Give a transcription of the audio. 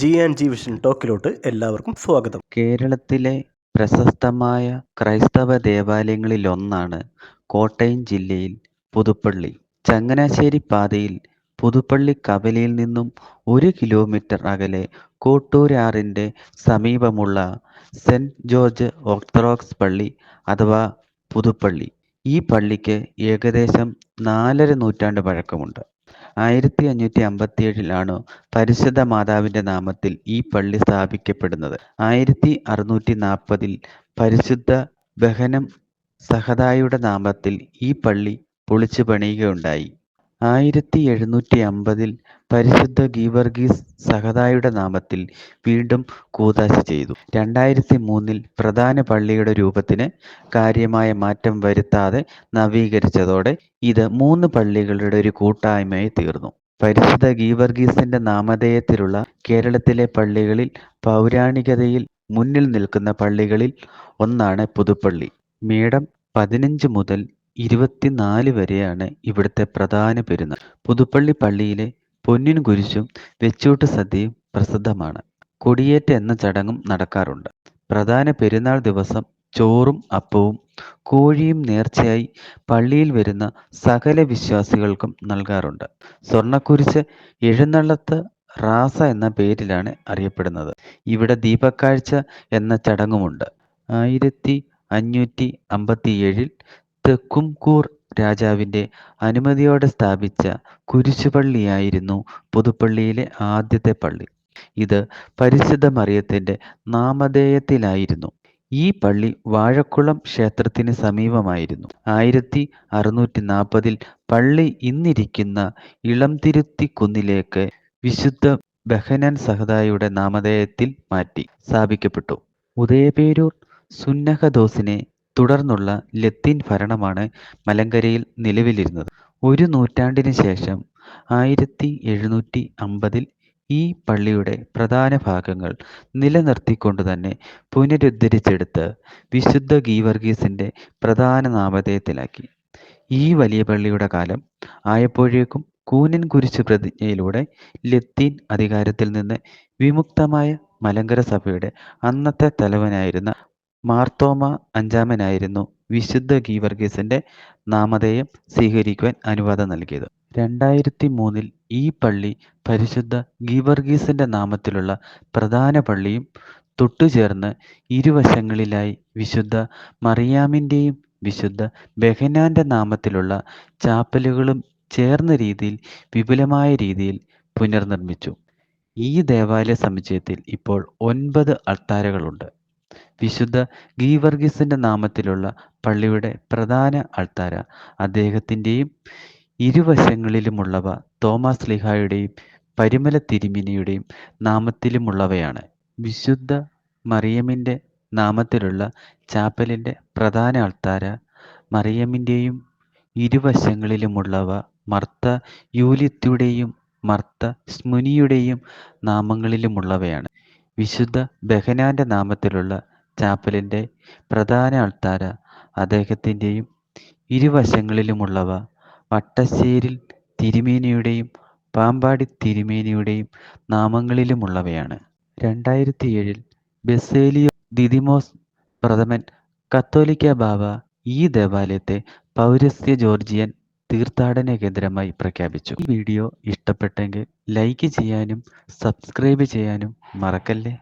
G and G vision ടോക്കിലോട്ട് എല്ലാവർക്കും സ്വാഗതം. കേരളത്തിലെ പ്രശസ്തമായ ക്രൈസ്തവ ദേവാലയങ്ങളിലൊന്നാണ് കോട്ടയം ജില്ലയിൽ പുതുപ്പള്ളി. ചങ്ങനാശ്ശേരി പാതയിൽ പുതുപ്പള്ളി കവലയിൽ നിന്നും ഒരു കിലോമീറ്റർ അകലെ കോട്ടൂരാറിന്റെ സമീപമുള്ള സെന്റ് ജോർജ് ഓർത്തഡോക്സ് പള്ളി അഥവാ പുതുപ്പള്ളി. ഈ പള്ളിക്ക് ഏകദേശം നാലര നൂറ്റാണ്ട് പഴക്കമുണ്ട്. ആയിരത്തി അഞ്ഞൂറ്റി അമ്പത്തി ഏഴിലാണ് പരിശുദ്ധ മാതാവിന്റെ നാമത്തിൽ ഈ പള്ളി സ്ഥാപിക്കപ്പെടുന്നത്. ആയിരത്തി അറുന്നൂറ്റി നാൽപ്പതിൽ പരിശുദ്ധ ബഹനം സഹദായുടെ നാമത്തിൽ ഈ പള്ളി പൊളിച്ചു പണിയുകയുണ്ടായി ആയിരത്തി എഴുന്നൂറ്റി അമ്പതിൽ പരിശുദ്ധ ഗീവർഗീസ് സഹദായുടെ നാമത്തിൽ വീണ്ടും കൂതാശ ചെയ്തു. രണ്ടായിരത്തി മൂന്നിൽ പ്രധാന പള്ളിയുടെ രൂപത്തിന് കാര്യമായ മാറ്റം വരുത്താതെ നവീകരിച്ചതോടെ ഇത് മൂന്ന് പള്ളികളുടെ ഒരു കൂട്ടായ്മയായി തീർന്നു. പരിശുദ്ധ ഗീവർഗീസിന്റെ നാമധേയത്തിലുള്ള കേരളത്തിലെ പള്ളികളിൽ പൗരാണികതയിൽ മുന്നിൽ നിൽക്കുന്ന പള്ളികളിൽ ഒന്നാണ് പുതുപ്പള്ളി. മേടം പതിനഞ്ച് മുതൽ ഇരുപത്തിനാല് വരെയാണ് ഇവിടുത്തെ പ്രധാന പെരുന്നാൾ. പുതുപ്പള്ളി പള്ളിയിലെ പൊന്നിൻ കുരിശും വെച്ചൂട്ട് സദ്യയും പ്രസിദ്ധമാണ്. കൊടിയേറ്റ് എന്ന ചടങ്ങും നടക്കാറുണ്ട്. പ്രധാന പെരുന്നാൾ ദിവസം ചോറും അപ്പവും കോഴിയും നേർച്ചയായി പള്ളിയിൽ വരുന്ന സകല വിശ്വാസികൾക്കും നൽകാറുണ്ട്. സ്വർണക്കുരിശ് എഴുന്നള്ളത്ത് റാസ എന്ന പേരിലാണ് അറിയപ്പെടുന്നത്. ഇവിടെ ദീപക്കാഴ്ച എന്ന ചടങ്ങുമുണ്ട്. ആയിരത്തി അഞ്ഞൂറ്റി അമ്പത്തിയേഴിൽ തെക്കുംകൂർ രാജാവിന്റെ അനുമതിയോടെ സ്ഥാപിച്ച കുരിശുപള്ളിയായിരുന്നു പുതുപ്പള്ളിയിലെ ആദ്യത്തെ പള്ളി. ഇത് പരിശുദ്ധ മറിയത്തിന്റെ നാമധേയത്തിലായിരുന്നു. ഈ പള്ളി വാഴക്കുളം ക്ഷേത്രത്തിന് സമീപമായിരുന്നു. ആയിരത്തി അറുന്നൂറ്റി നാൽപ്പതിൽ പള്ളി ഇന്നിരിക്കുന്ന ഇളംതിരുത്തി കുന്നിലേക്ക് വിശുദ്ധ ബഹനാൻ സഹദായുടെ നാമധേയത്തിൽ മാറ്റി സ്ഥാപിക്കപ്പെട്ടു. ഉദയപേരൂർ സുന്നഹദോസിനെ തുടർന്നുള്ള ലത്തീൻ ഭരണമാണ് മലങ്കരയിൽ നിലവിലിരുന്നത്. ഒരു നൂറ്റാണ്ടിന് ശേഷം ആയിരത്തി എഴുന്നൂറ്റി അമ്പതിൽ ഈ പള്ളിയുടെ പ്രധാന ഭാഗങ്ങൾ നിലനിർത്തിക്കൊണ്ട് തന്നെ പുനരുദ്ധരിച്ചെടുത്ത് വിശുദ്ധ ഗീവർഗീസിന്റെ പ്രധാന നാമധേയത്തിലാക്കി. ഈ വലിയ പള്ളിയുടെ കാലം ആയപ്പോഴേക്കും കൂനൻ കുരിശ് പ്രതിജ്ഞയിലൂടെ ലത്തീൻ അധികാരത്തിൽ നിന്ന് വിമുക്തമായ മലങ്കര സഭയുടെ അന്നത്തെ തലവനായിരുന്ന മാർത്തോമ അഞ്ചാമനായിരുന്നു. വിശുദ്ധ ഗീവർഗീസിന്റെ നാമധേയം സ്വീകരിക്കുവാൻ അനുവാദം നൽകിയത്. രണ്ടായിരത്തി മൂന്നിൽ ഈ പള്ളി പരിശുദ്ധ ഗീവർഗീസിന്റെ നാമത്തിലുള്ള പ്രധാന പള്ളിയും തൊട്ടുചേർന്ന് ഇരുവശങ്ങളിലായി വിശുദ്ധ മറിയാമിന്റെയും വിശുദ്ധ ബെഹനാന്റെ നാമത്തിലുള്ള ചാപ്പലുകളും ചേർന്ന രീതിയിൽ വിപുലമായ രീതിയിൽ പുനർനിർമ്മിച്ചു. ഈ ദേവാലയ സമുച്ചയത്തിൽ ഇപ്പോൾ ഒൻപത് അൾത്താരകളുണ്ട്. വിശുദ്ധ ഗീവർഗീസിന്റെ നാമത്തിലുള്ള പള്ളിയുടെ പ്രധാന അൾത്താര അദ്ദേഹത്തിന്റെയും ഇരുവശങ്ങളിലുമുള്ളവ തോമസ് ലിഹായുടെയും പരിമല തിരുമിനിയുടെയും നാമത്തിലുമുള്ളവയാണ്. വിശുദ്ധ മറിയമിന്റെ നാമത്തിലുള്ള ചാപ്പലിന്റെ പ്രധാന അൾത്താര മറിയമിന്റെയും ഇരുവശങ്ങളിലുമുള്ളവ മർത്ത യൂലിത്തുടെയും മർത്ത സ്മുനിയുടെയും നാമങ്ങളിലുമുള്ളവയാണ്. വിശുദ്ധ ബഹനാന്റെ നാമത്തിലുള്ള ചാപ്പലിന്റെ പ്രധാന അൾത്താര അദ്ദേഹത്തിന്റെയും ഇരുവശങ്ങളിലുമുള്ളവ വട്ടശ്ശേരിൽ തിരുമേനിയുടെയും പാമ്പാടി തിരുമേനിയുടെയും നാമങ്ങളിലുമുള്ളവയാണ്. രണ്ടായിരത്തി ഏഴിൽ ബെസേലിയോ ദിദിമോസ് പ്രഥമൻ കത്തോലിക്ക ബാബ ഈ ദേവാലയത്തെ പൗരസ്ത്യ ജോർജിയൻ തീർത്ഥാടന കേന്ദ്രമായി പ്രഖ്യാപിച്ചു. ഈ വീഡിയോ ഇഷ്ടപ്പെട്ടെങ്കിൽ ലൈക്ക് ചെയ്യാനും സബ്സ്ക്രൈബ് ചെയ്യാനും മറക്കല്ലേ?